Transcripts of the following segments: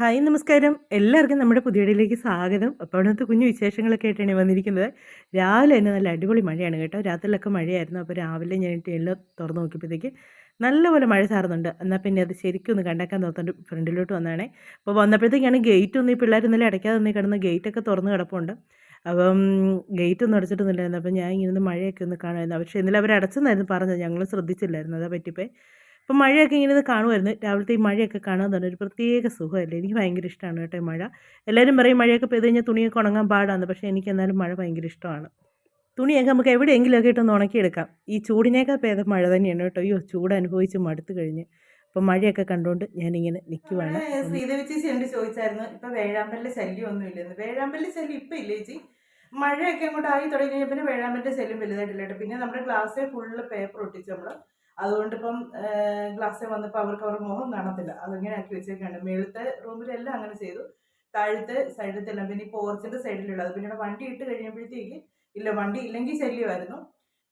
Hi നമസ്കാരം. എല്ലാവർക്കും നമ്മുടെ പുതിയടിയിലേക്ക് സ്വാഗതം. അപ്പോൾ അവിടുത്തെ കുഞ്ഞു വിശേഷങ്ങളൊക്കെ ആയിട്ടാണ് വന്നിരിക്കുന്നത്. രാവിലെ തന്നെ നല്ല അടിപൊളി മഴയാണ് കേട്ടോ. രാത്രിയിലൊക്കെ മഴയായിരുന്നു. അപ്പോൾ രാവിലെ ഞാൻ എല്ലാം തുറന്ന് നോക്കിയപ്പോഴത്തേക്ക് നല്ലപോലെ മഴ ചാറുന്നുണ്ട്. എന്നാൽ പിന്നെ അത് ശരിക്കും ഒന്ന് കണ്ടാക്കാൻ തോന്നുന്നുണ്ട് ഫ്രണ്ടിലോട്ട് വന്നാണേ അപ്പോൾ വന്നപ്പോഴത്തേക്കാണ് ഗേറ്റ് ഒന്നും ഈ പിള്ളേർ ഇന്നലെ അടയ്ക്കാതെ ഒന്നും കിടന്ന് ഗേറ്റൊക്കെ തുറന്ന് കിടപ്പുണ്ട്. അപ്പം ഗേറ്റ് ഒന്നും അടച്ചിട്ടൊന്നുമില്ലായിരുന്നു. അപ്പോൾ ഞാൻ ഇങ്ങനെ മഴയൊക്കെ ഒന്ന് കാണുമായിരുന്നു. പക്ഷേ ഇന്നലെ അവർ അടച്ചെന്നായിരുന്നു പറഞ്ഞത്. ഞങ്ങൾ ശ്രദ്ധിച്ചില്ലായിരുന്നു. അതാ പറ്റിപ്പോയി. അപ്പം മഴയൊക്കെ ഇങ്ങനെ ഇത് കാണുമായിരുന്നു രാവിലത്തെ ഈ മഴയൊക്കെ കാണാൻ തന്നെ ഒരു പ്രത്യേക സുഖമല്ലേ? എനിക്ക് ഭയങ്കര ഇഷ്ടമാണ് കേട്ടോ മഴ. എല്ലാവരും പറയും മഴയൊക്കെ പെയ്ത് കഴിഞ്ഞാൽ തുണിയൊക്കെ ഉണങ്ങാൻ പാടാണ് പക്ഷേ എനിക്ക് എന്നാലും മഴ ഭയങ്കര ഇഷ്ടമാണ്. തുണിയൊക്കെ നമുക്ക് എവിടെയെങ്കിലുമൊക്കെ ഇട്ടൊന്ന് ഉണക്കിയെടുക്കാം. ഈ ചൂടിനേക്കാൾ ഭേദം മഴ തന്നെയാണ് കേട്ടോ. അയ്യോ ചൂട് അനുഭവിച്ച് മടുത്തു കഴിഞ്ഞ്. അപ്പം മഴയൊക്കെ കണ്ടുകൊണ്ട് ഞാനിങ്ങനെ നിൽക്കുവാണ്. ശ്രീദേവി ചേച്ചി എന്നോട് ചോദിച്ചായിരുന്നു ഇപ്പൊ വേഴാമ്പലിന്റെ ശല്യം ഒന്നും ഇല്ലെന്ന്? വേഴാമ്പലിന്റെ ശല്യം ഇപ്പൊ ഇല്ല ചേച്ചി. മഴയൊക്കെ അങ്ങോട്ട് ആയി തുടങ്ങി കഴിഞ്ഞാൽ പിന്നെ വേഴാമ്പലിന്റെ ശല്യം വലുതായിട്ടില്ല കേട്ടോ. പിന്നെ നമ്മുടെ ഗ്ലാസ്സിൽ ഫുള്ള് പേപ്പർ ഒട്ടിച്ച് നമ്മൾ അതുകൊണ്ട് ഇപ്പം ഗ്ലാസ്സിൽ വന്നപ്പോൾ അവർക്ക് അവരുടെ മുഖം കാണത്തില്ല. അതിങ്ങനെ ആക്കി വെച്ചേക്കാണ്. മേളത്തെ റൂമിലെല്ലാം അങ്ങനെ ചെയ്തു. താഴത്തെ സൈഡിലത്തെല്ലാം പിന്നെ ഈ പോർച്ചിന്റെ സൈഡിലുള്ളത്. അത് പിന്നെ വണ്ടി ഇട്ട് കഴിയുമ്പോഴത്തേക്ക് ഇല്ല വണ്ടി ഇല്ലെങ്കിൽ ശല്യമായിരുന്നു.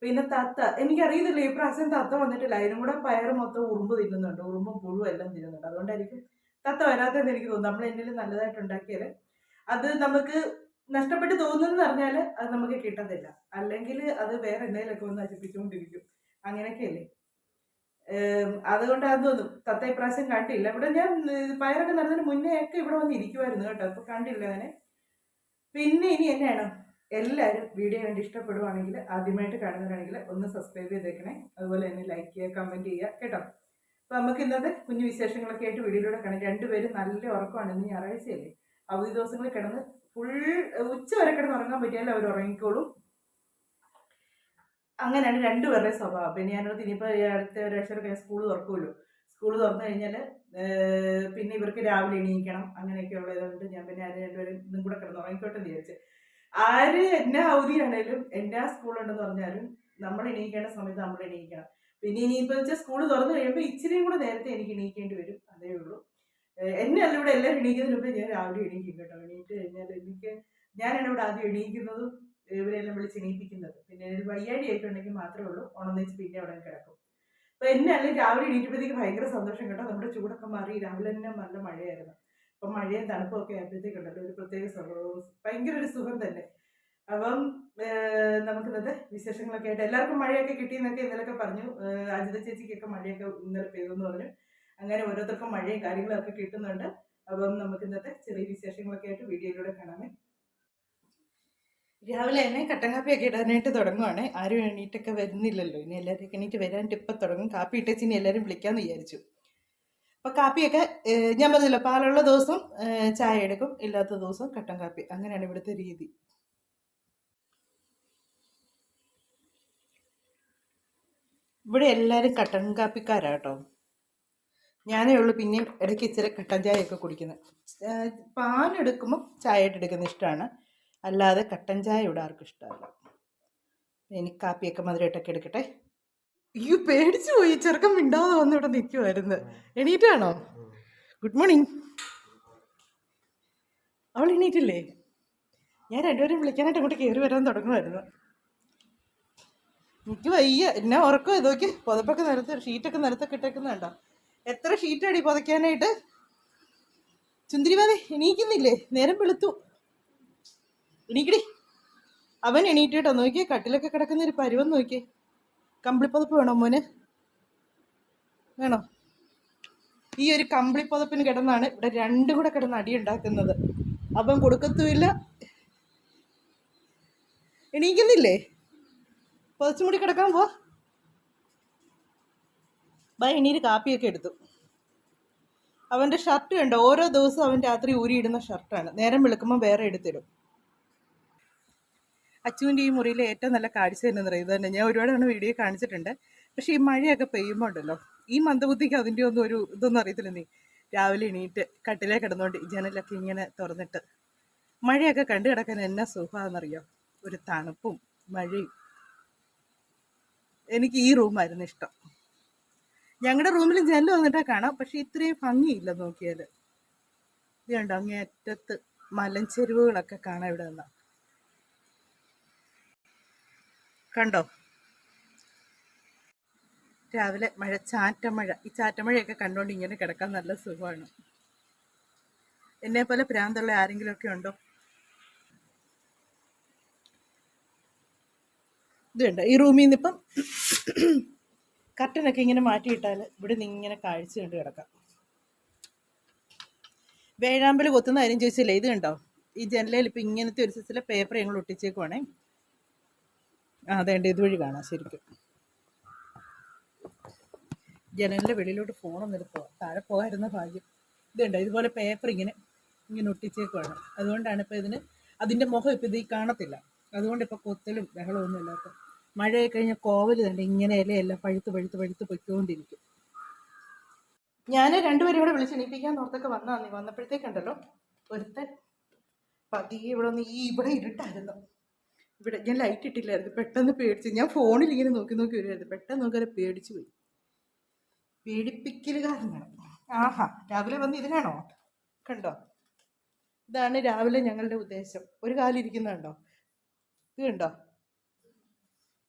പിന്നെ തത്ത എനിക്കറിയത്തില്ല ഈ പ്രാവശ്യം തത്ത വന്നിട്ടില്ല. അതിനും കൂടെ പയർ മൊത്തം ഉറുമ്പ് തിന്നുന്നുണ്ട്. ഉറുമ്പും പുഴുവും എല്ലാം തിന്നുന്നുണ്ട്. അതുകൊണ്ടായിരിക്കും തത്ത വരാത്തതെന്ന് എനിക്ക് തോന്നുന്നു. നമ്മൾ എന്തെങ്കിലും നല്ലതായിട്ട് ഉണ്ടാക്കിയാൽ അത് നമുക്ക് നഷ്ടപ്പെട്ട് തോന്നുന്നു പറഞ്ഞാൽ അത് നമുക്ക് കിട്ടത്തില്ല. അല്ലെങ്കിൽ അത് വേറെ എന്തെങ്കിലുമൊക്കെ ഒന്ന് നശിപ്പിച്ചുകൊണ്ടിരിക്കും. അങ്ങനെയൊക്കെയല്ലേ? ഏം, അതൊന്നും തോന്നും തത്ത ഇപ്രാവശ്യം കണ്ടില്ല. ഇവിടെ ഞാൻ പയറൊക്കെ നടന്നതിന് മുന്നേ ഒക്കെ ഇവിടെ വന്ന് ഇരിക്കുമായിരുന്നു കേട്ടോ. അപ്പൊ കണ്ടില്ല അങ്ങനെ പിന്നെ ഇനി എന്നാണ്? എല്ലാവരും വീഡിയോ കണ്ട് ഇഷ്ടപ്പെടുവാണെങ്കിൽ ആദ്യമായിട്ട് കാണുന്നവരാണെങ്കിൽ ഒന്ന് സബ്സ്ക്രൈബ് ചെയ്തേക്കണേ. അതുപോലെ തന്നെ ലൈക്ക് ചെയ്യുക കമന്റ് ചെയ്യുക കേട്ടോ. അപ്പോൾ നമുക്ക് ഇന്നത്തെ കുഞ്ഞു വിശേഷങ്ങളൊക്കെ ആയിട്ട് വീഡിയോയിലൂടെ കാണാം. രണ്ടുപേരും നല്ല ഉറക്കമാണ് ഇന്ന് ഞായറാഴ്ചയല്ലേ? അവധി ദിവസങ്ങളിൽ കിടന്ന് ഫുൾ ഉച്ച വരെ കിടന്ന് ഉറങ്ങാൻ പറ്റിയാലും അവർ ഉറങ്ങിക്കോളും. അങ്ങനെയാണ് രണ്ടുപേരുടെ സ്വഭാവം. പിന്നെ ഞാനോട് ഇനിയിപ്പോൾ അടുത്ത ഒരാഴ്ച സ്കൂൾ തുറക്കുമല്ലോ സ്കൂൾ തുറന്നു കഴിഞ്ഞാൽ പിന്നെ ഇവർക്ക് രാവിലെ എണീക്കണം അങ്ങനെയൊക്കെ ഉള്ളതുകൊണ്ട് ഞാൻ പിന്നെ ആരും രണ്ടുപേരും ഇന്നും കൂടെ കിടന്നു ഉറങ്ങിക്കോട്ടെ എന്ന് വിചാരിച്ചു. ആര് എന്നാ അവധിയാണേലും എന്നാ സ്കൂളുണ്ടെന്ന് പറഞ്ഞാലും നമ്മൾ എണീക്കേണ്ട സമയത്ത് നമ്മൾ എണീക്കണം. പിന്നെ ഇനിയിപ്പോൾ വെച്ചാൽ സ്കൂൾ തുറന്നു കഴിയുമ്പോൾ ഇച്ചിരിയും കൂടെ നേരത്തെ എനിക്ക് എണീക്കേണ്ടി വരും. അതേ ഉള്ളൂ. എന്നെ അല്ല ഇവിടെ എല്ലാവരും എണീക്കുന്നതിന് മുമ്പ് ഞാൻ രാവിലെ എണീക്കും കേട്ടോ. എണീറ്റ് കഴിഞ്ഞാൽ എനിക്ക് ഞാനാണ് ഇവിടെ ആദ്യം എണീക്കുന്നതും ഇവരെല്ലാം വിളിച്ച് എണീപ്പിക്കുന്നത്. പിന്നെ ഒരു വയ്യാടി ആയിട്ടുണ്ടെങ്കിൽ മാത്രമേ ഉള്ളൂ. ഉണർന്നിച്ച് പിന്നെ അവിടെ കിടക്കും. അപ്പൊ എന്നെ അല്ലെങ്കിൽ രാവിലെ എണീറ്റപ്പോഴത്തേക്ക് ഭയങ്കര സന്തോഷം കേട്ടോ. നമ്മുടെ ചൂടൊക്കെ മാറി. രാവിലെ തന്നെ നല്ല മഴയായിരുന്നു. അപ്പം മഴയും തണുപ്പും ഒക്കെ ആയപ്പോഴത്തേക്കുണ്ടല്ലോ ഒരു പ്രത്യേക ഭയങ്കര ഒരു സുഖം തന്നെ. അപ്പം നമുക്ക് ഇന്നത്തെ വിശേഷങ്ങളൊക്കെ ആയിട്ട് എല്ലാവർക്കും മഴയൊക്കെ കിട്ടിയെന്നൊക്കെ ഇന്നലൊക്കെ പറഞ്ഞു. അജിത ചേച്ചിക്കൊക്കെ മഴയൊക്കെ ഇന്നലെ പെയ്തു എന്ന് പറഞ്ഞു. അങ്ങനെ ഓരോരുത്തർക്കും മഴയും കാര്യങ്ങളൊക്കെ കിട്ടുന്നുണ്ട്. അപ്പം നമുക്ക് ഇന്നത്തെ ചെറിയ വിശേഷങ്ങളൊക്കെ ആയിട്ട് വീഡിയോയിലൂടെ കാണാമേ രാവിലെ തന്നെ കട്ടൻ കാപ്പിയൊക്കെ ഇടാനായിട്ട് തുടങ്ങുവാണ്. ആരും എണീറ്റൊക്കെ വരുന്നില്ലല്ലോ. ഇനി എല്ലാവരും എണീറ്റ് വരാനായിട്ട് ഇപ്പം തുടങ്ങും. കാപ്പി ഇട്ടേച്ച് ഇനി എല്ലാവരും വിളിക്കാമെന്ന് വിചാരിച്ചു. അപ്പം കാപ്പിയൊക്കെ ഞാൻ പറഞ്ഞില്ല പാലുള്ള ദിവസം ചായ എടുക്കും. ഇല്ലാത്ത ദിവസം കട്ടൻ കാപ്പി. അങ്ങനെയാണ് ഇവിടുത്തെ രീതി. ഇവിടെ എല്ലാവരും കട്ടൻ കാപ്പിക്കാരാട്ടോ ഞാനേ ഉള്ളൂ പിന്നെയും ഇടയ്ക്ക് ഇച്ചിരി കട്ടൻ ചായയൊക്കെ കുടിക്കുന്നത് പാലെടുക്കുമ്പോൾ ചായ ആയിട്ട് എടുക്കുന്ന ഇഷ്ടമാണ് അല്ലാതെ കട്ടൻ ചായ ഇവിടെ ആർക്കും ഇഷ്ടമല്ല. എനിക്ക് കാപ്പിയൊക്കെ മധുരമായിട്ടൊക്കെ എടുക്കട്ടെ. അയ്യോ പേടിച്ചു പോയി. ചെറുക്കം മിണ്ടാതെ വന്ന് ഇവിടെ നിൽക്കുമായിരുന്നു എണീറ്റാണോ? ഗുഡ് മോർണിംഗ് അവൾ എണീറ്റില്ലേ? ഞാൻ രണ്ടുപേരും വിളിക്കാനായിട്ട് അങ്ങോട്ട് കയറി വരാൻ തുടങ്ങുമായിരുന്നു എനിക്ക് വയ്യ. എന്നാ ഉറക്കം ഇതൊക്കെ? പുതപ്പൊക്കെ നിരത്ത് ഷീറ്റൊക്കെ നിരത്തൊക്കെ ഇട്ടേക്കുന്നുണ്ടോ എത്ര ഷീറ്റടി പുതയ്ക്കാനായിട്ട്? ചുന്തിരിവാതെ എണീക്കുന്നില്ലേ? നേരം വെളുത്തു. എണീക്കടി. അവൻ എണീറ്റിട്ടോ നോക്കിയേ കട്ടിലൊക്കെ കിടക്കുന്ന ഒരു പരുവം നോക്കിയേ. കമ്പിളിപ്പുതപ്പ് വേണോ മോന്? വേണോ? ഈ ഒരു കമ്പിളിപ്പുതപ്പിന് കിടന്നാണ് ഇവിടെ രണ്ടും കൂടെ കിടന്ന് അടി ഉണ്ടാക്കുന്നത്. അവൻ കൊടുക്കത്തുമില്ല. എണീക്കുന്നില്ലേ? പതിച്ചും കൂടി കിടക്കാൻ പോ. ബൈ എണീര് കാപ്പിയൊക്കെ എടുത്തു. അവന്റെ ഷർട്ട് കണ്ടോ? ഓരോ ദിവസവും അവൻ രാത്രി ഊരിയിടുന്ന ഷർട്ടാണ്. നേരം വെളുക്കുമ്പോൾ വേറെ എടുത്തിടും. അച്ചുവിന്റെ ഈ മുറിയിലെ ഏറ്റവും നല്ല കാഴ്ച എന്ന് പറയുന്നത് തന്നെ. ഞാൻ ഒരുപാട് തവണ വീഡിയോ കാണിച്ചിട്ടുണ്ട്. പക്ഷേ ഈ മഴയൊക്കെ പെയ്യുമ്പോൾ ഉണ്ടല്ലോ ഈ മന്ദബുദ്ധിക്ക് അതിന്റെ ഒന്നും ഒരു ഇതൊന്നും അറിയത്തില്ല നീ. രാവിലെ എണീറ്റ് കട്ടിലേ കിടന്നുകൊണ്ട് ജനലൊക്കെ ഇങ്ങനെ തുറന്നിട്ട് മഴയൊക്കെ കണ്ടു കിടക്കാൻ എന്നാ സുഖമാണെന്നറിയോ? ഒരു തണുപ്പും മഴയും. എനിക്ക് ഈ റൂമായിരുന്നു ഇഷ്ടം. ഞങ്ങളുടെ റൂമിൽ ജനൽ വന്നിട്ടാ കാണാം. പക്ഷെ ഇത്രയും ഭംഗിയില്ല നോക്കിയാൽ ഇതുണ്ടോ അങ്ങേ അറ്റത്ത് മലഞ്ചെരുവുകളൊക്കെ കാണാം ഇവിടെ നിന്നാ. കണ്ടോ? രാവിലെ മഴ ചാറ്റമഴ. ഈ ചാറ്റമഴയൊക്കെ കണ്ടുകൊണ്ട് ഇങ്ങനെ കിടക്കാൻ നല്ല സുഖമാണ്. എന്നെ പോലെ പ്രാന്തുള്ള ആരെങ്കിലും ഒക്കെ ഉണ്ടോ ഇതുണ്ട് ഈ റൂമിൽ നിന്ന് ഇപ്പം കർട്ടനൊക്കെ ഇങ്ങനെ മാറ്റിയിട്ടാൽ ഇവിടെ നിന്ന് ഇങ്ങനെ കാഴ്ച കണ്ട് കിടക്കാം. വേഴാമ്പൽ കൊത്തുന്ന കാര്യം ചോദിച്ചില്ലേ? ഇത് കണ്ടോ? ഈ ജനലയിൽ ഇപ്പം ഇങ്ങനത്തെ ഒരു സൈസിലെ പേപ്പർ ഞങ്ങൾ ഒട്ടിച്ചേക്കുവാണേ. അതേണ്ട ഇതുവഴി കാണാം ശരിക്കും. ജനലിന്റെ വെളിയിലോട്ട് ഫോണൊന്നും എടുത്തോ? താഴെ പോകാരുന്ന ഭാഗ്യം. ഇതുണ്ട് ഇതുപോലെ പേപ്പർ ഇങ്ങനെ ഇങ്ങനെ ഒട്ടിച്ചേക്കുവാണ്. അതുകൊണ്ടാണ് ഇപ്പോൾ ഇതിന് അതിന്റെ മുഖം ഇപ്പോൾ ഇത് കാണത്തില്ല. അതുകൊണ്ട് ഇപ്പോൾ കൊത്തലും ബഹളവും ഒന്നും ഇല്ലാത്ത മഴയൊക്കെ കഴിഞ്ഞ കോവൽ തന്നെ ഇങ്ങനെ ഇലയെല്ലാം പഴുത്ത് പഴുത്ത് പഴുത്ത് പൊയ്ക്കൊണ്ടിരിക്കും. ഞാൻ രണ്ടുപേരും കൂടെ വിളിച്ചെണീപ്പിക്കാൻ ഓർത്തൊക്കെ വന്നാ നീ വന്നപ്പോഴത്തേക്കുണ്ടല്ലോ ഒരുത്തൻ പതിയെ ഇവിടെ ഒന്ന് ഈ ഇവിടെ ഇരുട്ടായിരുന്നു. ഇവിടെ ഞാൻ ലൈറ്റ് ഇട്ടില്ലായിരുന്നു. പെട്ടെന്ന് പേടിച്ച് ഞാൻ ഫോണിൽ ഇങ്ങനെ നോക്കി നോക്കി വരുമായിരുന്നു പെട്ടെന്ന് നോക്കി പേടിച്ചു പോയി. പേടിപ്പിക്കൽ കാരണം ആഹാ രാവിലെ വന്ന് ഇതിനാണോ? കണ്ടോ? ഇതാണ് രാവിലെ ഞങ്ങളുടെ ഉദ്ദേശം. ഒരു കാലം ഇരിക്കുന്നുണ്ടോ ഇത് കണ്ടോ?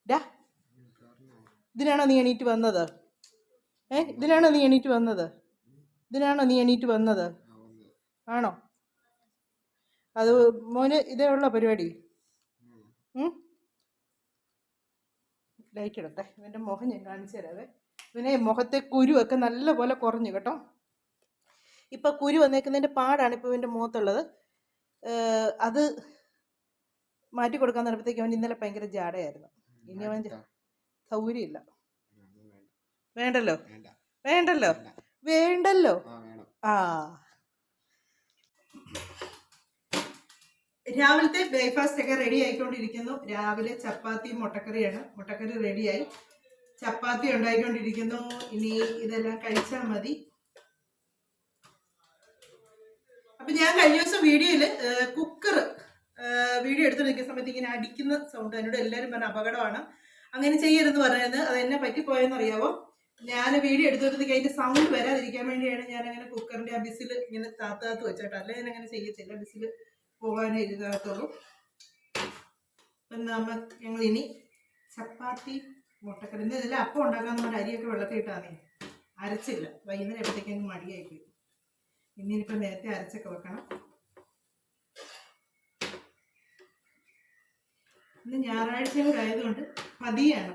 ഡാ ഇതിനാണോ നീ എണീറ്റ് വന്നത്? ഏ ഇതിനാണോ നീ എണീറ്റ് വന്നത്? ഇതിനാണോ നീ എണീറ്റ് വന്നത്? ആണോ? അത് മോന് ഇതേ ഉള്ള പരിപാടി? ലൈറ്റ് ഇടട്ടെ ഇവന്റെ മുഖം ഞാൻ കാണിച്ചു തരാവേ. ഇവനെ മുഖത്തെ കുരുവൊക്കെ നല്ലപോലെ കുറഞ്ഞു കേട്ടോ. ഇപ്പം കുരു വന്നേക്കുന്നതിന്റെ പാടാണ് ഇപ്പോൾ ഇവന്റെ മുഖത്തുള്ളത്. അത് മാറ്റി കൊടുക്കാൻ തുടങ്ങുമ്പോഴത്തേക്ക് അവൻ ഇന്നലെ ഭയങ്കര ജാടയായിരുന്നു. ഇനി അവൻ സൗകര്യമില്ല. വേണ്ടല്ലോ? വേണ്ടല്ലോ? വേണ്ടല്ലോ? ആ. രാവിലത്തെ ബ്രേക്ക്ഫാസ്റ്റ് ഒക്കെ റെഡി ആയിക്കൊണ്ടിരിക്കുന്നു. രാവിലെ ചപ്പാത്തി മുട്ടക്കറിയാണ്. മുട്ടക്കറി റെഡിയായി ചപ്പാത്തി ഉണ്ടായിക്കൊണ്ടിരിക്കുന്നു. ഇനി ഇതെല്ലാം കഴിച്ചാൽ മതി. അപ്പൊ ഞാൻ കഴിഞ്ഞ ദിവസം വീഡിയോയിൽ കുക്കർ വീഡിയോ എടുത്തു നിൽക്കുന്ന സമയത്ത് ഇങ്ങനെ അടിക്കുന്ന സൗണ്ട് എന്നോട് എല്ലാവരും പറഞ്ഞ അപകടമാണ്. അങ്ങനെ ചെയ്യരുതെന്ന് പറയുന്നത് അത് എന്നെ പറ്റിപ്പോയെന്ന് അറിയാവോ ഞാൻ വീഡിയോ എടുത്തിട്ട് അതിന്റെ സൗണ്ട് വരാതിരിക്കാൻ വേണ്ടിയാണ് ഞാൻ അങ്ങനെ കുക്കറിന്റെ ആ ബിസിൽ ഇങ്ങനെ താത്താത്ത് താത്ത് വെച്ചോട്ടോ അല്ലെങ്കിൽ അങ്ങനെ ചെയ്യത്തില്ല. ബിസിൽ പോകാനേ ഇരുതാകത്തുള്ളൂ അപ്പം നമ്മൾ ഇനി ചപ്പാത്തി മുട്ടക്കടന്ന് ഇതിൽ അപ്പം ഉണ്ടാക്കാൻ നമ്മുടെ അരിയൊക്കെ വെള്ളത്തിൽ ഇട്ടാന്നേ അരച്ചില്ല. വൈകുന്നേരം എപ്പോഴത്തേക്കും മടിയായി പോയി ഇന്നിനിപ്പോൾ നേരത്തെ അരച്ചൊക്കെ വെക്കണം. ഇന്ന് ഞായറാഴ്ചയും കൂടെ ആയതുകൊണ്ട് പതിയാണ്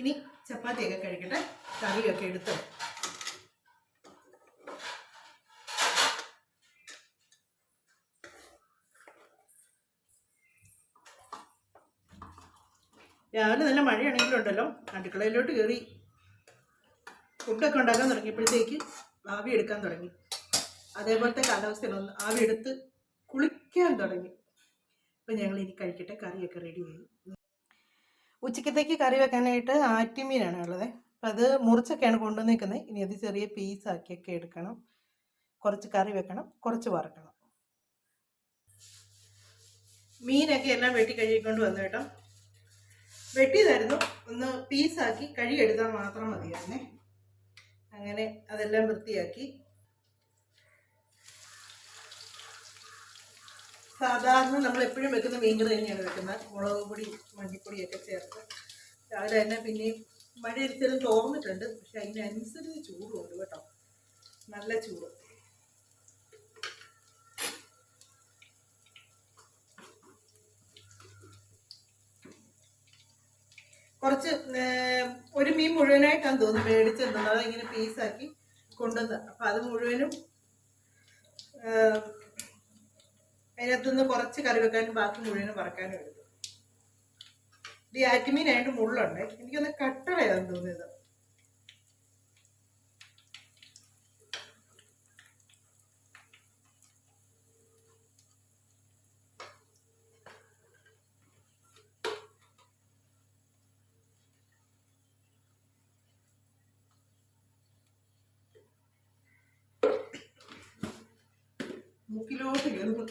ഇനി ചപ്പാത്തിയൊക്കെ കഴിക്കട്ടെ. കറിയൊക്കെ എടുത്ത് രാവിലെ നല്ല മഴയാണെങ്കിലും ഉണ്ടല്ലോ അടുക്കളയിലോട്ട് കയറി ഫുഡൊക്കെ ഉണ്ടാക്കാൻ തുടങ്ങിയപ്പോഴത്തേക്ക് ആവി എടുക്കാൻ തുടങ്ങി. അതേപോലത്തെ കാലാവസ്ഥയിലൊന്ന് ആവി എടുത്ത് കുളിക്കാൻ തുടങ്ങി. അപ്പം ഞങ്ങൾ ഇനി കഴിക്കട്ടെ കറിയൊക്കെ റെഡി ആയി. ഉച്ചക്കത്തേക്ക് കറി വെക്കാനായിട്ട് ആറ്റിമീനാണ് ഉള്ളത്. അപ്പം അത് മുറിച്ചൊക്കെയാണ് കൊണ്ടുവന്നിരിക്കുന്നത് ഇനി അത് ചെറിയ പീസാക്കിയൊക്കെ എടുക്കണം. കുറച്ച് കറി വെക്കണം കുറച്ച് വറക്കണം. മീനൊക്കെ എല്ലാം വെട്ടി കഴുകിക്കൊണ്ട് വന്നു കേട്ടോ. വെട്ടിയതായിരുന്നു. ഒന്ന് പീസാക്കി കഴിയെടുത്താൽ മാത്രം മതിയായിരുന്നേ. അങ്ങനെ അതെല്ലാം വൃത്തിയാക്കി. സാധാരണ നമ്മൾ എപ്പോഴും വെക്കുന്ന മീൻകറി തന്നെയാണ് വെക്കുന്നത്. മുളക് പൊടി മഞ്ഞൾപ്പൊടിയൊക്കെ ചേർത്ത് രാവിലെ തന്നെ പിന്നെയും മഴ ഇരിച്ചാലും തോർന്നിട്ടുണ്ട്. പക്ഷെ അതിനനുസരിച്ച് ചൂടുണ്ട് കേട്ടോ. നല്ല ചൂട്. കുറച്ച് ഒരു മീൻ മുഴുവനായിട്ടാണ് തോന്നുന്നു മേടിച്ചിരുന്നത് അത് ഇങ്ങനെ പീസാക്കി കൊണ്ടുവന്ന്. അപ്പം അത് മുഴുവനും അതിനകത്തുനിന്ന് കുറച്ച് കറി വെക്കാനും ബാക്കി മുഴുവനും വറക്കാനും എടുത്തു. ഇത് ആറ്റുമീനായിട്ട് മുള്ളുണ്ട് എനിക്കൊന്ന് കട്ടളയാന്ന് തോന്നിയത്. മൂക്കിലോട്ട് കയറുന്നു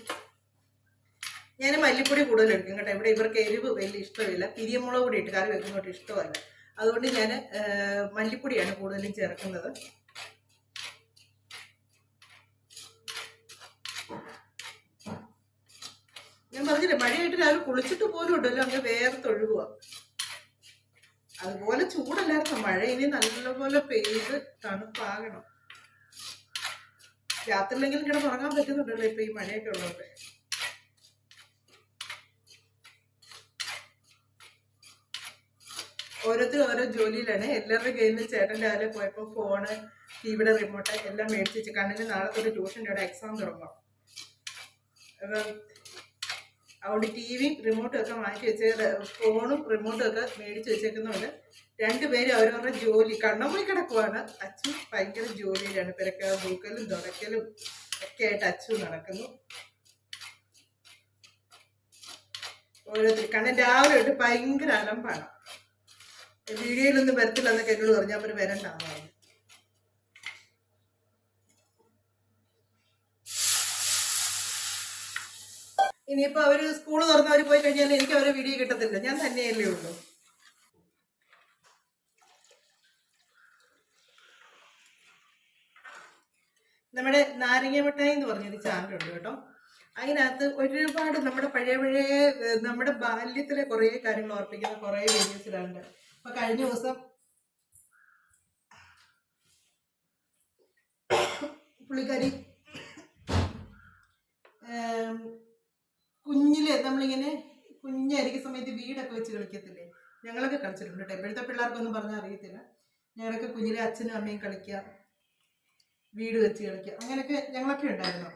ഞാൻ മല്ലിപ്പൊടി കൂടുതൽ എടുക്കും കേട്ടോ. ഇവിടെ ഇവർക്ക് എരിവ് വലിയ ഇഷ്ടമില്ല. പിരിയമുളക് കൂടി ഇട്ട് കറി വെക്കുന്നോട്ട് ഇഷ്ടമല്ല. അതുകൊണ്ട് ഞാൻ മല്ലിപ്പൊടിയാണ് കൂടുതലും ചേർക്കുന്നത്. ഞാൻ പറഞ്ഞില്ലേ മഴയായിട്ട് രാവിലെ കുളിച്ചിട്ട് പോലും ഉണ്ടല്ലോ അങ്ങ് വേർത്തൊഴുകുക അതുപോലെ ചൂടല്ലായിരുന്നു മഴ ഇനി നല്ലപോലെ പെയ്ത് തണുപ്പാകണം. രാത്രിയിലെങ്കിലും കിടന്ന് ഉറങ്ങാൻ പറ്റുന്നുണ്ടല്ലോ ഇപ്പൊ ഈ മഴയൊക്കെ ഉള്ളതുകൊണ്ട് ഓരോരുത്തരും ഓരോ ജോലിയിലാണ്. എല്ലാവരുടെ കയ്യിൽ ചേട്ടൻ രാവിലെ പോയപ്പോൾ ഫോണ് ടിവിയുടെ റിമോട്ട് എല്ലാം മേടിച്ച് വെച്ച് കണ്ണിന് നാളെ തൊട്ട് ട്യൂഷന്റെ അവിടെ എക്സാം തുടങ്ങും അപ്പം അതുകൊണ്ട് ടി വിയും റിമോട്ടും ഒക്കെ മാറ്റി വെച്ച് ഫോണും റിമോട്ടും ഒക്കെ മേടിച്ച് വെച്ചേക്കുന്നതുകൊണ്ട് രണ്ടുപേരും അവരവരുടെ ജോലി കണ്ണം പോയി കിടക്കുവാണ്. അച്ഛൻ ഭയങ്കര ജോലിയിലാണ്. പെരക്ക ദൂക്കലും തുടക്കലും ഒക്കെ ആയിട്ട് അച്ഛൻ നടക്കുന്നു. ഓരോരുത്തർ കണ്ണൻ രാവിലെ തൊട്ട് ഭയങ്കര അലമ്പാണ്. വീഡിയോയിലൊന്നും വരത്തില്ല എന്നൊക്കെ എന്നോട് പറഞ്ഞു. അവർ വരണ്ട ഇനിയിപ്പോ അവർ സ്കൂൾ തുറന്ന് അവർ പോയി കഴിഞ്ഞാൽ എനിക്ക് അവരെ വീഡിയോ കിട്ടത്തില്ല. ഞാൻ തന്നെയല്ലേ ഉള്ളൂ. നമ്മുടെ നാരങ്ങ മിഠായി എന്ന് പറഞ്ഞൊരു ചാനലുണ്ട് കേട്ടോ. അതിനകത്ത് ഒരുപാട് നമ്മുടെ പഴയ പഴയ നമ്മുടെ ബാല്യത്തിലെ കുറേ കാര്യങ്ങൾ ഓർപ്പിക്കുന്ന കുറേ വീഡിയോസിലുണ്ട് അപ്പൊ കഴിഞ്ഞ ദിവസം പുള്ളിക്കാരി കുഞ്ഞിൽ നമ്മളിങ്ങനെ കുഞ്ഞായിരിക്കും സമയത്ത് വീടൊക്കെ വെച്ച് കളിക്കത്തില്ലേ? ഞങ്ങളൊക്കെ കളിച്ചിട്ടുണ്ട് കേട്ടോ. ഇപ്പോഴത്തെ പിള്ളേർക്കൊന്നും പറഞ്ഞാൽ അറിയത്തില്ല. ഞങ്ങളൊക്കെ കുഞ്ഞിലെ അച്ഛനും അമ്മയും കളിക്കുക. വീട് വെച്ച് കളിക്കുക. അങ്ങനെയൊക്കെ ഞങ്ങളൊക്കെ ഉണ്ടായിരുന്നു.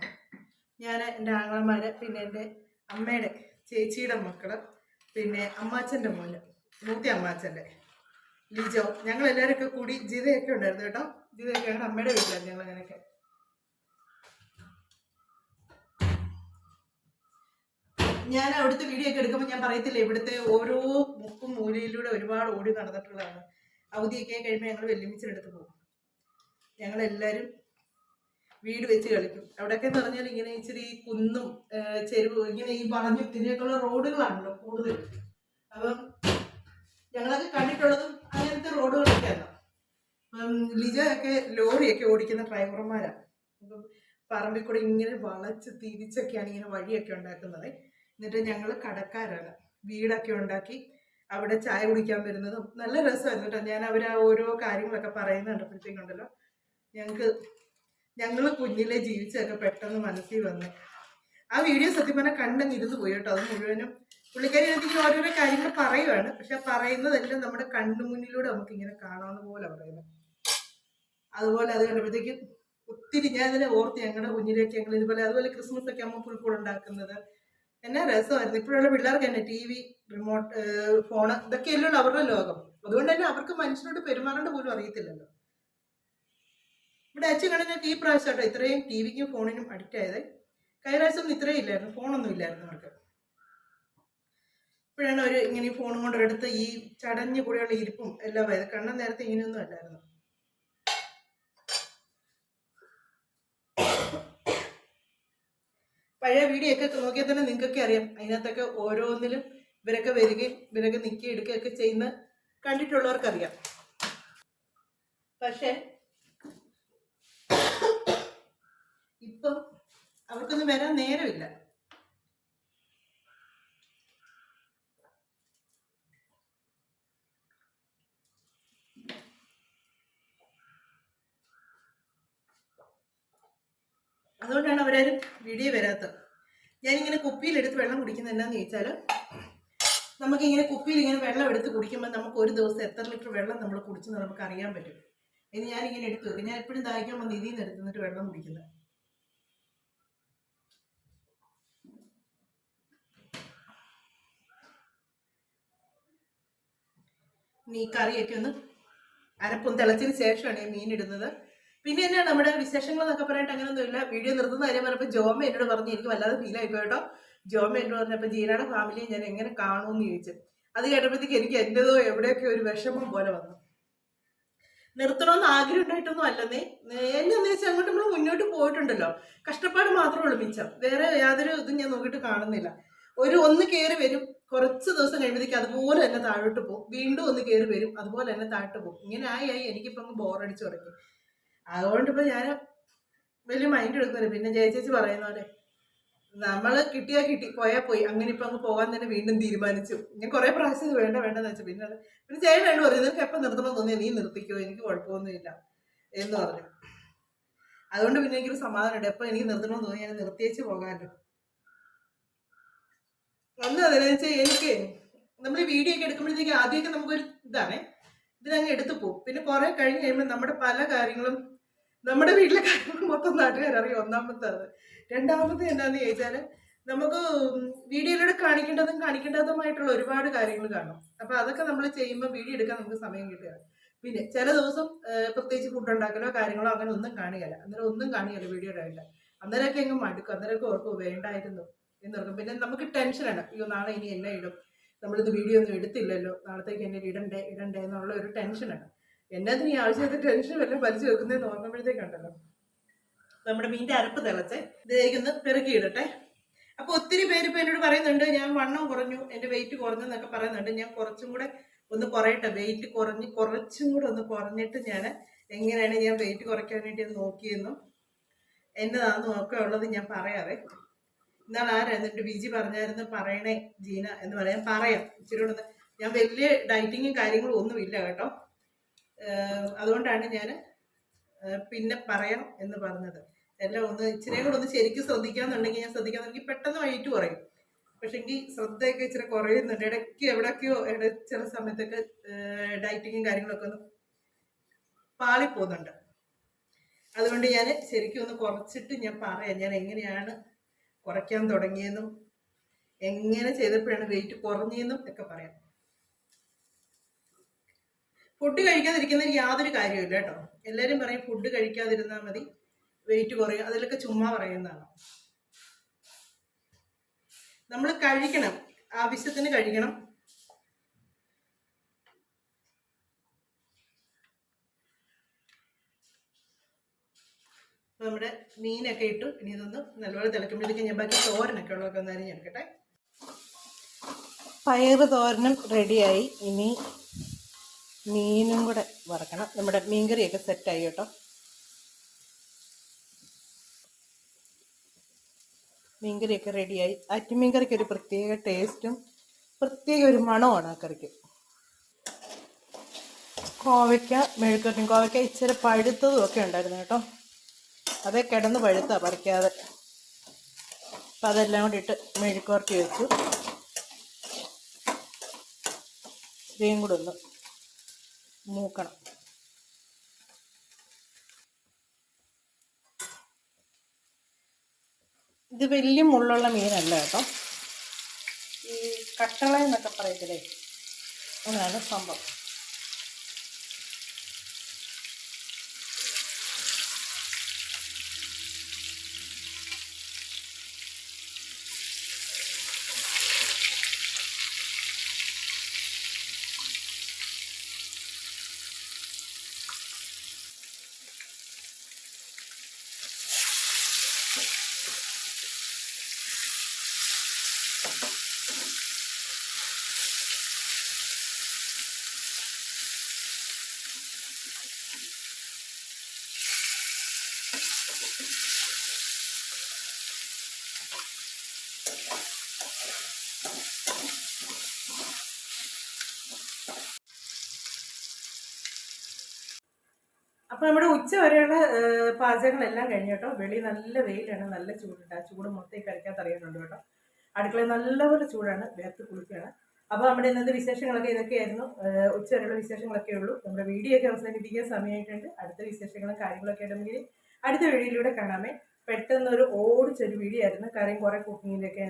ഞാൻ എന്റെ ആങ്ങളമാർ പിന്നെ എന്റെ അമ്മയുടെ ചേച്ചിയുടെ മക്കൾ പിന്നെ അമ്മാച്ചന്റെ മോന് മൂത്തി അമ്മാച്ചന്റെ ലിജോ ഞങ്ങൾ എല്ലാവരൊക്കെ കൂടി ജിതയൊക്കെ ഉണ്ടായിരുന്നു കേട്ടോ. ജിതയൊക്കെ ഞങ്ങളുടെ അമ്മയുടെ വീട്ടിലായിരുന്നു ഞങ്ങൾ അങ്ങനെയൊക്കെ ഞാൻ അവിടുത്തെ വീഡിയോ ഒക്കെ എടുക്കുമ്പോൾ ഞാൻ പറയത്തില്ല ഇവിടുത്തെ ഓരോ മുക്കും മൂലയിലൂടെ ഒരുപാട് ഓടി നടന്നിട്ടുള്ളതാണ്. അവധിയൊക്കെ കഴിയുമ്പോൾ ഞങ്ങൾ വെല്ലുമിച്ചിനടുത്ത് പോകും. ഞങ്ങളെല്ലാവരും വീട് വെച്ച് കളിക്കും. അവിടെയൊക്കെ എന്ന് പറഞ്ഞാൽ ഇങ്ങനെ ഇച്ചിരി കുന്നും ചെരുവ് ഇങ്ങനെ ഈ വളഞ്ഞു തിരിയൊക്കെയുള്ള റോഡുകളാണല്ലോ കൂടുതൽ. അപ്പം ഞങ്ങളൊക്കെ കണ്ടിട്ടുള്ളതും അങ്ങനത്തെ റോഡുകളൊക്കെയാണ് അപ്പം ലിജയൊക്കെ ലോറിയൊക്കെ ഓടിക്കുന്ന ഡ്രൈവർമാരാണ് അപ്പം പറമ്പിൽ കൂടെ ഇങ്ങനെ വളച്ച് തിരിച്ചൊക്കെയാണ് ഇങ്ങനെ വഴിയൊക്കെ ഉണ്ടാക്കുന്നത്. എന്നിട്ട് ഞങ്ങൾ കടക്കാരാണ്. വീടൊക്കെ ഉണ്ടാക്കി അവിടെ ചായ കുടിക്കാൻ വരുന്നതും നല്ല രസമായിരുന്നു കേട്ടോ. ഞാൻ അവർ ആ ഓരോ കാര്യങ്ങളൊക്കെ പറയുന്നുണ്ടപ്പോഴത്തേക്കുണ്ടല്ലോ ഞങ്ങൾക്ക് ഞങ്ങൾ കുഞ്ഞിലെ ജീവിച്ചതൊക്കെ പെട്ടെന്ന് മനസ്സിൽ വന്നു. ആ വീഡിയോ സത്യം പറഞ്ഞാൽ കണ്ടങ്ങ് ഇരുന്ന് പോയി കേട്ടോ. അത് മുഴുവനും പുള്ളിക്കാരി എനിക്ക് ഓരോരോ കാര്യങ്ങൾ പറയുവാണ്. പക്ഷെ പറയുന്നതെല്ലാം നമ്മുടെ കണ്ണു മുന്നിലൂടെ നമുക്ക് ഇങ്ങനെ കാണാവുന്ന പോലെ പറയുന്നത് അതുപോലെ അത് കണ്ടപ്പോഴത്തേക്കും ഒത്തിരി ഞാൻ ഇതിനെ ഓർത്ത് ഞങ്ങളുടെ കുഞ്ഞിലേക്ക് ഞങ്ങൾ ഇതുപോലെ അതുപോലെ ക്രിസ്മസ് ഒക്കെ അമ്മ പുൽക്കൂട് ഉണ്ടാക്കുന്നത്. എന്നാ രസമായിരുന്നു. ഇപ്പോഴുള്ള പിള്ളേർക്ക് തന്നെ ടി വി റിമോട്ട് ഫോണ് ഇതൊക്കെയല്ലോ അവരുടെ ലോകം. അതുകൊണ്ട് തന്നെ അവർക്ക് മനുഷ്യരോട് പെരുമാറേണ്ട പോലും അറിയത്തില്ലല്ലോ. ഇവിടെ അച്ഛൻ കണ്ണനൊക്കെ ഈ പ്രാവശ്യം കേട്ടോ ഇത്രയും ടി വിക്കും ഫോണിനും അഡിക്റ്റ് ആയത്. ഒന്നും ഇത്രയും ഇല്ലായിരുന്നു. ഫോണൊന്നും ഇല്ലായിരുന്നു അവർക്ക്. ഇപ്പോഴാണ് അവർ ഇങ്ങനെ ഈ ഫോണും കൊണ്ട് എടുത്ത് ഈ ചടഞ്ഞ് കൂടെയുള്ള ഇരിപ്പും എല്ലാം ആയത്. കണ്ണൻ നേരത്തെ ഇങ്ങനെയൊന്നും അല്ലായിരുന്നു. പഴയ വീഡിയോ ഒക്കെ നോക്കിയാൽ തന്നെ നിങ്ങൾക്കൊക്കെ അറിയാം. അതിനകത്തൊക്കെ ഓരോന്നിലും ഇവരൊക്കെ വരികയും ഇവരൊക്കെ നിൽക്കുകയും എടുക്കുകയൊക്കെ ചെയ്യുന്ന കണ്ടിട്ടുള്ളവർക്കറിയാം. പക്ഷേ ഇപ്പം അവർക്കൊന്നും വരാൻ നേരമില്ല. അതുകൊണ്ടാണ് അവരാരും വീഡിയോ വരാത്തത്. ഞാനിങ്ങനെ കുപ്പിയിലെടുത്ത് വെള്ളം കുടിക്കുന്നത് എന്നാന്ന് ചോദിച്ചാൽ നമുക്കിങ്ങനെ കുപ്പിയിൽ ഇങ്ങനെ വെള്ളം എടുത്ത് കുടിക്കുമ്പോൾ നമുക്ക് ഒരു ദിവസം എത്ര ലിറ്റർ വെള്ളം നമ്മൾ കുടിച്ചെന്ന് നമുക്ക് അറിയാൻ പറ്റും. ഇനി ഞാനിങ്ങനെ എടുത്തു ഞാൻ എപ്പോഴും ദാഹിക്കുമ്പോൾ ഇതിൽ നിന്ന് എടുത്തിട്ട് വെള്ളം കുടിക്കുന്നത് ഈ കറിയൊക്കെ ഒന്ന് അരപ്പും തിളച്ചതിന് ശേഷമാണ് ഈ മീൻ ഇടുന്നത്. പിന്നെ എന്നാ നമ്മുടെ വിശേഷങ്ങൾ എന്നൊക്കെ പറയാനായിട്ട് അങ്ങനെയൊന്നുമില്ല വീഡിയോ നിർത്തുന്ന കാര്യം പറഞ്ഞപ്പോൾ ജോമ എന്നോട് പറഞ്ഞു എനിക്ക് വല്ലാതെ ഫീൽ ആയി കേട്ടോ. ജോമ എന്നോട് പറഞ്ഞപ്പോൾ ജീനയുടെ ഫാമിലിയെ ഞാൻ എങ്ങനെ കാണുമെന്ന് ചോദിച്ചു. അത് കേട്ടപ്പോഴത്തേക്ക് എനിക്ക് എന്റെതോ എവിടെയൊക്കെ ഒരു വിഷമം പോലെ വന്നു. നിർത്തണമെന്ന് ആഗ്രഹം ഉണ്ടായിട്ടൊന്നും അല്ലെന്നേ. എന്നെന്ന് വെച്ചാൽ അങ്ങോട്ട് നമ്മൾ മുന്നോട്ട് പോയിട്ടുണ്ടല്ലോ. കഷ്ടപ്പാട് മാത്രമേ ഉള്ളൂ മിച്ചം. വേറെ യാതൊരു ഇതും ഞാൻ നോക്കിയിട്ട് കാണുന്നില്ല. ഒരു ഒന്ന് കയറി വരും. കുറച്ച് ദിവസം കഴിയുമ്പോഴത്തേക്ക് അതുപോലെ തന്നെ താഴോട്ട് പോകും. വീണ്ടും ഒന്ന് കയറി വരും അതുപോലെ തന്നെ താഴോട്ട് പോകും. ഇങ്ങനെ ആയി ആയി എനിക്കിപ്പം ബോറടിച്ച് തുടങ്ങി. അതുകൊണ്ട് ഇപ്പം ഞാൻ വലിയ മൈൻഡ് എടുക്കുന്നില്ല. പിന്നെ ജയചേച്ചി പറയുന്ന പോലെ നമ്മൾ കിട്ടിയാ കിട്ടി പോയാ പോയി. അങ്ങനെ ഇപ്പൊ അങ്ങ് പോകാൻ തന്നെ വീണ്ടും തീരുമാനിച്ചു. ഞാൻ കുറെ പ്രാവശ്യം ഇത് വേണ്ട വേണ്ടെന്ന് വെച്ചു. പിന്നെ പിന്നെ ചേട്ടൻ വേണ്ട പറഞ്ഞു നിനക്ക് എപ്പം നിർത്തണം തോന്നിയാൽ നീ നിർത്തിക്കോ? എനിക്ക് കുഴപ്പമൊന്നുമില്ല. എന്ന് പറഞ്ഞു. അതുകൊണ്ട് പിന്നെ എനിക്കൊരു സമാധാനമുണ്ട്. എപ്പോൾ എനിക്ക് നിർത്തണമെന്ന് തോന്നി ഞാൻ നിർത്തിയേച്ച് പോകാമല്ലോ. ഒന്ന് അതെന്ന് വെച്ചാൽ എനിക്ക് നമ്മൾ വീഡിയോ ഒക്കെ എടുക്കുമ്പോഴത്തേക്ക് ആദ്യമൊക്കെ നമുക്കൊരു ഇതാണ്. ഇതിനങ്ങ് എടുത്തു പോകും പിന്നെ കുറെ കഴിഞ്ഞ് കഴിയുമ്പോൾ നമ്മുടെ പല കാര്യങ്ങളും നമ്മുടെ വീട്ടിലെ കാര്യങ്ങൾ മൊത്തം നാട്ടുകാരറിയും അത് രണ്ടാമത്തെ എന്താന്ന് ചോദിച്ചാൽ നമുക്ക് വീഡിയോയിലൂടെ കാണിക്കേണ്ടതും കാണിക്കേണ്ടതുമായിട്ടുള്ള ഒരുപാട് കാര്യങ്ങൾ കാണും. അപ്പൊ അതൊക്കെ നമ്മൾ ചെയ്യുമ്പോൾ വീഡിയോ എടുക്കാൻ നമുക്ക് സമയം കിട്ടുക പിന്നെ ചില ദിവസം പ്രത്യേകിച്ച് ഫുഡ് ഉണ്ടാക്കലോ കാര്യങ്ങളോ അങ്ങനെ ഒന്നും കാണുകയില്ല. അന്നേരം ഒന്നും കാണുകയില്ല വീഡിയോ ആയിട്ട്. അന്നേരമൊക്കെ അങ്ങ് മടുക്കും. അന്നേരമൊക്കെ ഓർക്കും വേണ്ടായിരുന്നു. എന്നോർക്കും പിന്നെ നമുക്ക് ടെൻഷനാണ് അയ്യോ നാളെ ഇനി എന്നെ ഇടും. നമ്മളിത് വീഡിയോ ഒന്നും എടുത്തില്ലല്ലോ. നാളത്തേക്ക് എന്നെ ഇടണ്ടേ ഇടണ്ടേ എന്നുള്ള ഒരു ടെൻഷനാണ് എന്നതിന് ഈ ആവശ്യത്തെ ടെൻഷൻ വല്ല വലിച്ചു വെക്കുന്നതെന്ന് ഓർക്കുമ്പോഴത്തേക്കുണ്ടല്ലോ നമ്മുടെ മീന്റെ അരപ്പ് തിളച്ച് ഇതിലേക്കൊന്ന് പെറുക്കിയിടട്ടെ അപ്പോൾ ഒത്തിരി പേര് ഇപ്പൊ എന്നോട് പറയുന്നുണ്ട് ഞാൻ വണ്ണം കുറഞ്ഞു എന്റെ വെയിറ്റ് കുറഞ്ഞു എന്നൊക്കെ പറയുന്നുണ്ട്. ഞാൻ കുറച്ചും കൂടെ ഒന്ന് കുറയട്ടെ. വെയിറ്റ് കുറഞ്ഞ് കുറച്ചും കൂടെ ഒന്ന് കുറഞ്ഞിട്ട് ഞാൻ എങ്ങനെയാണ് ഞാൻ വെയിറ്റ് കുറയ്ക്കാൻ വേണ്ടി നോക്കിയെന്നും എന്നതാണെന്നും ഒക്കെ ഉള്ളത് ഞാൻ പറയാവേ. എന്നാൽ എന്നിട്ട് ബിജി പറഞ്ഞായിരുന്നു പറയണേ ജീന എന്ന് പറയാൻ? പറയാം. ഇച്ചിരി ഒന്ന് ഞാൻ വലിയ ഡയറ്റിങ്ങും കാര്യങ്ങളും ഒന്നുമില്ല കേട്ടോ. ഏഹ് അതുകൊണ്ടാണ് ഞാൻ പിന്നെ പറയാം എന്ന് പറഞ്ഞത്. എല്ലാം ഒന്ന് ഇച്ചിരി കൂടെ ഒന്ന് ശരിക്കും ശ്രദ്ധിക്കാന്നുണ്ടെങ്കിൽ ഞാൻ ശ്രദ്ധിക്കാന്നുണ്ടെങ്കിൽ പെട്ടെന്ന് വൈകിട്ട് കുറയും. പക്ഷെ എങ്കിൽ ശ്രദ്ധയൊക്കെ ഇച്ചിരി കുറയുന്നുണ്ട്. ഇടയ്ക്ക് എവിടെയൊക്കെയോ ചില സമയത്തൊക്കെ ഡയറ്റിങ്ങും കാര്യങ്ങളൊക്കെ ഒന്ന് പാളിപ്പോകുന്നുണ്ട്. അതുകൊണ്ട് ഞാൻ ശരിക്കും ഒന്ന് കുറച്ചിട്ട് ഞാൻ പറയാം. ഞാൻ എങ്ങനെയാണ് കുറയ്ക്കാൻ തുടങ്ങിയെന്നും എങ്ങനെ ചെയ്തപ്പോഴാണ് വെയിറ്റ് കുറഞ്ഞതെന്നും ഒക്കെ പറയാം. ഫുഡ് കഴിക്കാതിരിക്കുന്നതിന് യാതൊരു കാര്യമില്ല കേട്ടോ. എല്ലാവരും പറയും ഫുഡ് കഴിക്കാതിരുന്നാൽ മതി വെയിറ്റ് കുറയും. അതിലൊക്കെ ചുമ്മാ പറയുന്നതാണ്. നമ്മൾ കഴിക്കണം ആവശ്യത്തിന് കഴിക്കണം. നമ്മുടെ മീനൊക്കെ ഇട്ടു. ഇനി ഇതൊന്ന് നല്ലപോലെ തിളക്കുമ്പോഴത്തേക്ക് ഞാൻ ബാക്കി തോരനൊക്കെ ഉള്ളതൊക്കെ ഒന്ന് അരിഞ്ഞെടുക്കട്ടെ പയർ തോരനും റെഡിയായി. ഇനി മീനും കൂടെ വറക്കണം. നമ്മുടെ മീൻകറിയൊക്കെ സെറ്റായി കേട്ടോ. മീൻകറിയൊക്കെ റെഡിയായി. അറ്റിമീൻകറിക്ക് ഒരു പ്രത്യേക ടേസ്റ്റും പ്രത്യേക ഒരു മണമാണ് ആ കറിക്ക്. കോവയ്ക്ക മെഴുക്കറിനും കോവയ്ക്ക ഇച്ചിരി പഴുത്തതും ഒക്കെ ഉണ്ടായിരുന്നു കേട്ടോ. അതേ കിടന്ന് പഴുത്താ പറിക്കാതെ. അപ്പം അതെല്ലാം കൂടി ഇട്ട് മെഴുക്കുവരട്ടി വെച്ചു. ഇത്രയും കൂടെ ഒന്ന് മൂക്കണം. ഇത് വലിയ മുള്ളുള്ള മീനല്ല കേട്ടോ. ഈ കട്ടള എന്നൊക്കെ പറയത്തില്ലേ? അതാണ് സംഭവം അപ്പൊ നമ്മുടെ ഉച്ച വരെയുള്ള പാചകങ്ങളെല്ലാം കഴിഞ്ഞു കേട്ടോ. വെളി നല്ല വെയിലാണ് നല്ല ചൂടുണ്ട്. ആ ചൂട് മൊത്തം കഴിക്കാൻ അറിയുന്നുണ്ട് കേട്ടോ. അടുക്കള നല്ലപോലെ ചൂടാണ്. വേർത്ത് കുളിക്കുകയാണ്. അപ്പോൾ നമ്മുടെ ഇന്നത്തെ വിശേഷങ്ങളൊക്കെ ഇതൊക്കെയായിരുന്നു. ഉച്ച വരെയുള്ള വിശേഷങ്ങളൊക്കെ ഉള്ളൂ. നമ്മുടെ വീഡിയോ ഒക്കെ അവസാനിപ്പിക്കാൻ സമയമായിട്ടുണ്ട്. അടുത്ത വിശേഷങ്ങളും കാര്യങ്ങളൊക്കെ ആയിട്ടുണ്ടെങ്കിൽ അടുത്ത വീഡിയോയിലൂടെ കാണാമേ. പെട്ടെന്നൊരു ഓടിച്ചൊരു വീഡിയോ ആയിരുന്നു. കാര്യം കുറെ കുക്കിങ്ങിലൊക്കെ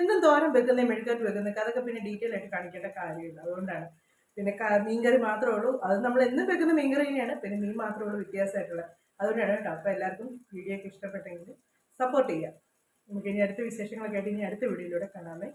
എന്തും തോരം വെക്കുന്നേ മെഴുകാറ്റ് വെക്കുന്നൊക്കെ അതൊക്കെ പിന്നെ ഡീറ്റെയിൽ ആയിട്ട് കാണിക്കേണ്ട കാര്യമില്ല. അതുകൊണ്ടാണ് പിന്നെ മീൻകറി മാത്രമേ ഉള്ളൂ. അത് നമ്മൾ എന്നും വെക്കുന്ന മീൻകറി തന്നെയാണ്. പിന്നെ മീൻ മാത്രമേ ഉള്ളൂ വ്യത്യാസമായിട്ടുള്ളത് അതുകൊണ്ടാണ് കേട്ടോ. അപ്പോൾ എല്ലാവർക്കും വീഡിയോ ഒക്കെ ഇഷ്ടപ്പെട്ടെങ്കിൽ സപ്പോർട്ട് ചെയ്യാം നമുക്ക് ഇനി അടുത്ത വിശേഷങ്ങളൊക്കെ ആയിട്ട് ഇനി അടുത്ത വീഡിയോയിലൂടെ കാണാമേ